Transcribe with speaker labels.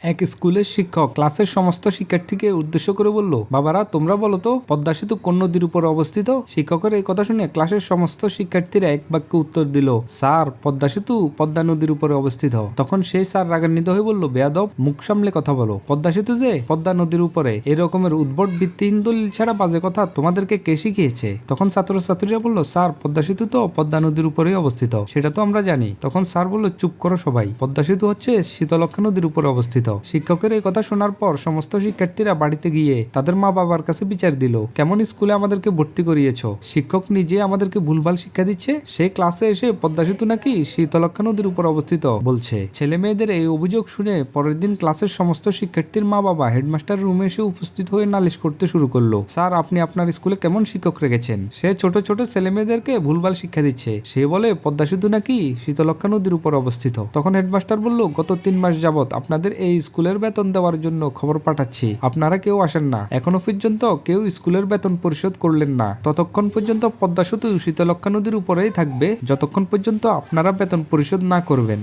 Speaker 1: এক স্কুলের শিক্ষক ক্লাসের সমস্ত শিক্ষার্থীকে উদ্দেশ্য করে বলল, বাবারা, তোমরা বলো তো, পদ্মা সেতু কোন নদীর উপর অবস্থিত? শিক্ষকের এই কথা শুনে ক্লাসের সমস্ত শিক্ষার্থীরা এক বাক্যে উত্তর দিল, স্যার, পদ্মা সেতু পদ্মা নদীর উপরে অবস্থিত। তখন সেই স্যার রাগান্বিত হয়ে বলল, বেয়াদব, মুখ সামলে কথা বলো। পদ্মা সেতু যে পদ্মা নদীর উপরে এরকমের উদ্ভট ভিত্তিহীন দলিল ছাড়া বাজে কথা তোমাদেরকে কে শিখিয়েছে? তখন ছাত্রছাত্রীরা বলল, স্যার, পদ্মা সেতু তো পদ্মা নদীর উপরেই অবস্থিত, সেটা তো আমরা জানি। তখন স্যার বলল, চুপ করো সবাই, পদ্মা সেতু হচ্ছে শীতলক্ষা নদীর উপরে অবস্থিত। শিক্ষকের এই কথা শোনার পর সমস্ত শিক্ষার্থীরা বাড়িতে গিয়ে তাদের মা বাবার কাছে বিচার দিল, কেমন স্কুলে আমাদেরকে ভর্তি করিয়েছ? শিক্ষক নিজে আমাদেরকে ভুলভাল শিক্ষা দিচ্ছে? সে ক্লাসে এসে পদ্মা সেতু নাকি শীতলক্ষা নদীর উপর অবস্থিত? বলছে, ছেলে মেয়েদের এই অভিযোগ শুনে পরের দিন ক্লাসের সমস্ত শিক্ষার্থীর মা বাবা হেডমাস্টার রুমে এসে উপস্থিত হয়ে নালিশ করতে শুরু করল। স্যার, আপনি আপনার স্কুলে কেমন শিক্ষক রেখেছেন? সে ছোট ছোট ছেলে মেয়েদেরকে ভুলভাল শিক্ষা দিচ্ছে। সে বলে, পদ্মা সেতু নাকি শীতলক্ষা নদীর উপর অবস্থিত? তখন হেডমাস্টার বলল, গত তিন মাস যাবত আপনাদের এই স্কুলের বেতন দেওয়ার জন্য খবর পাঠাচ্ছি। আপনারা কেউ আসেন না। এখনও পর্যন্ত কেউ স্কুলের বেতন পরিশোধ করলেন না। ততক্ষণ পর্যন্ত পদ্মা সেতু শীতলক্ষা নদীর উপরেই থাকবে। যতক্ষণ পর্যন্ত আপনারা বেতন পরিশোধ না করবেন।